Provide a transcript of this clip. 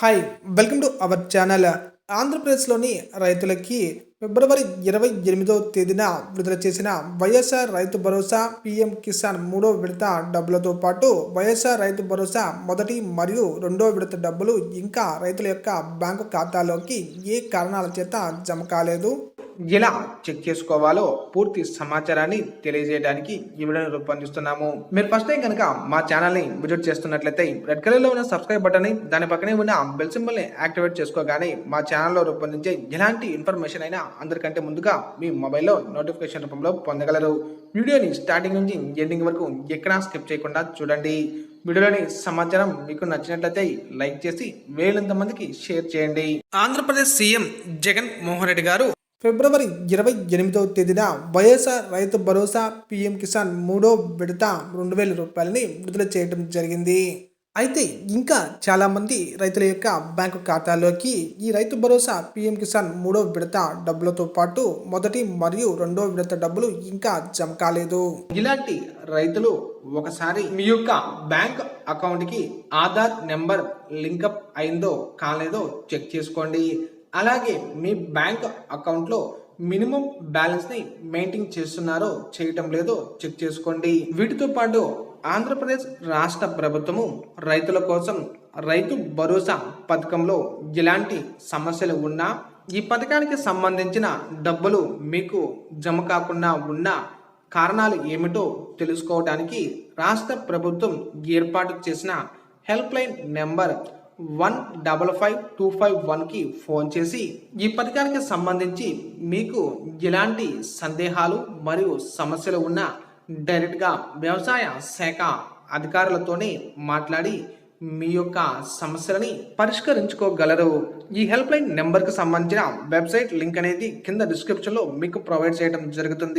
Hi welcome to our channel ఆంధ్రప్రదేశ్లోని రైతులకి ఫిబ్రవరి ఇరవై ఎనిమిదవ తేదీన విడుదల చేసిన వైఎస్ఆర్ రైతు భరోసా పీఎం కిసాన్ మూడో విడత డబ్బులతో పాటు వైఎస్ఆర్ రైతు భరోసా మొదటి మరియు రెండో విడత డబ్బులు ఇంకా రైతుల యొక్క బ్యాంకు ఖాతాలోకి ఏ కారణాల చేత జమ కాలేదు? ఎలా చెక్ చేసుకోవాలో పూర్తి సమాచారాన్ని తెలియజేయడానికి ఈ వీడియోని రూపొందిస్తున్నాము. మీరు ఫస్ట్ టైం కనుక మా ఛానల్ని విజిట్ చేస్తున్నట్లయితే రెడ్ కలర్లో ఉన్న సబ్స్క్రైబ్ బటన్ని దాని పక్కనే ఉన్న బెల్ సింబల్ని యాక్టివేట్ చేసుకోగానే మా ఛానల్లో రూపొందించే ఎలాంటి ఇన్ఫర్మేషన్ అయినా అందరికంటే ముందుగా మీ మొబైల్లో నోటిఫికేషన్ రూపంలో పొందగలరు. వీడియోని స్టార్టింగ్ నుంచి ఎండింగ్ వరకు ఎక్కడా స్కిప్ చేయకుండా చూడండి. వీడియోలోని సమాచారం మీకు నచ్చినట్లయితే లైక్ చేసి వేలంత మందికి షేర్ చేయండి. ఆంధ్రప్రదేశ్ సీఎం జగన్ మోహన్ రెడ్డి గారు ఫిబ్రవరి ఇరవై ఎనిమిదవ తేదీన వైఎస్ఆర్ రైతు భరోసా పీఎం కిసాన్ మూడో విడత రెండు వేల రూపాయలని విడుదల చేయడం జరిగింది. అయితే ఇంకా చాలామంది రైతుల యొక్క బ్యాంకు ఖాతాలోకి ఈ రైతు భరోసా పీఎం కిసాన్ మూడో విడత డబ్బులతో పాటు మొదటి మరియు రెండో విడత డబ్బులు ఇంకా జమ కాలేదు. ఇలాంటి రైతులు ఒకసారి మీ యొక్క బ్యాంక్ అకౌంట్కి ఆధార్ నెంబర్ లింకప్ అయిందో కాలేదో చెక్ చేసుకోండి. అలాగే మీ బ్యాంక్ అకౌంట్లో మినిమం బ్యాలెన్స్ని మెయింటైన్ చేస్తున్నారో చేయటం లేదో చెక్ చేసుకోండి. వీటితో పాటు ఆంధ్రప్రదేశ్ రాష్ట్ర ప్రభుత్వము రైతుల కోసం రైతు భరోసా పథకంలో ఎలాంటి సమస్యలు ఉన్నా ఈ పథకానికి సంబంధించిన డబ్బులు మీకు జమ కాకుండా ఉన్న కారణాలు ఏమిటో తెలుసుకోవడానికి రాష్ట్ర ప్రభుత్వం ఏర్పాటు చేసిన help line number one double five two five వన్కి ఫోన్ చేసి ఈ పథకానికి సంబంధించి మీకు ఎలాంటి సందేహాలు మరియు సమస్యలు ఉన్నా డైరెక్ట్గా వ్యవసాయ శాఖ అధికారులతోనే మాట్లాడి మీ యొక్క సమస్యలని పరిష్కరించుకోగలరు. ఈ హెల్ప్ లైన్ నెంబర్కి సంబంధించిన వెబ్సైట్ లింక్ అనేది కింద డిస్క్రిప్షన్లో మీకు ప్రొవైడ్ చేయడం జరుగుతుంది.